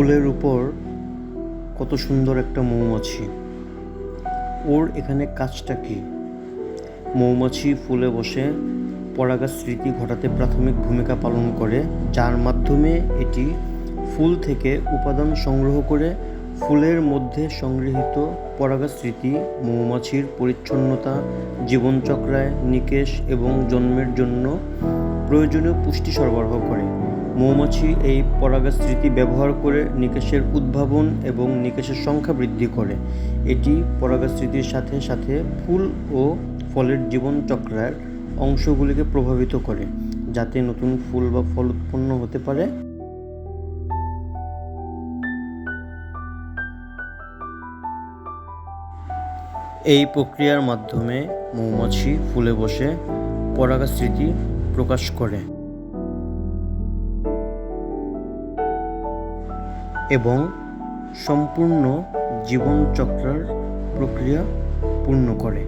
ফুলের উপর কত সুন্দর একটা মৌমাছি। ওর এখানে কাজটা কি? মৌমাছি ফুলে বসে পরাগার স্মৃতি ঘটাতে প্রাথমিক ভূমিকা পালন করে, যার মাধ্যমে এটি ফুল থেকে উপাদান সংগ্রহ করে ফুলের মধ্যে সংগৃহীত পরাগা স্মৃতি, মৌমাছির পরিচ্ছন্নতা, জীবনচক্রায় নিকেশ এবং জন্মের জন্য প্রয়োজনীয় পুষ্টি সরবরাহ করে। মৌমাছি এই পরাগা স্মৃতি ব্যবহার করে নিকেশের উদ্ভাবন এবং নিকেশের সংখ্যা বৃদ্ধি করে। এটি পরাগা স্মৃতির সাথে সাথে ফুল ও ফলের জীবনচক্রের অংশগুলিকে প্রভাবিত করে, যাতে নতুন ফুল বা ফল উৎপন্ন হতে পারে। এই প্রক্রিয়ার মাধ্যমে মৌমাছি ফুলে বসে পরাগা স্মৃতি প্রকাশ করে। এবং সম্পূর্ণ জীবনচক্রের প্রক্রিয়া পূর্ণ করে।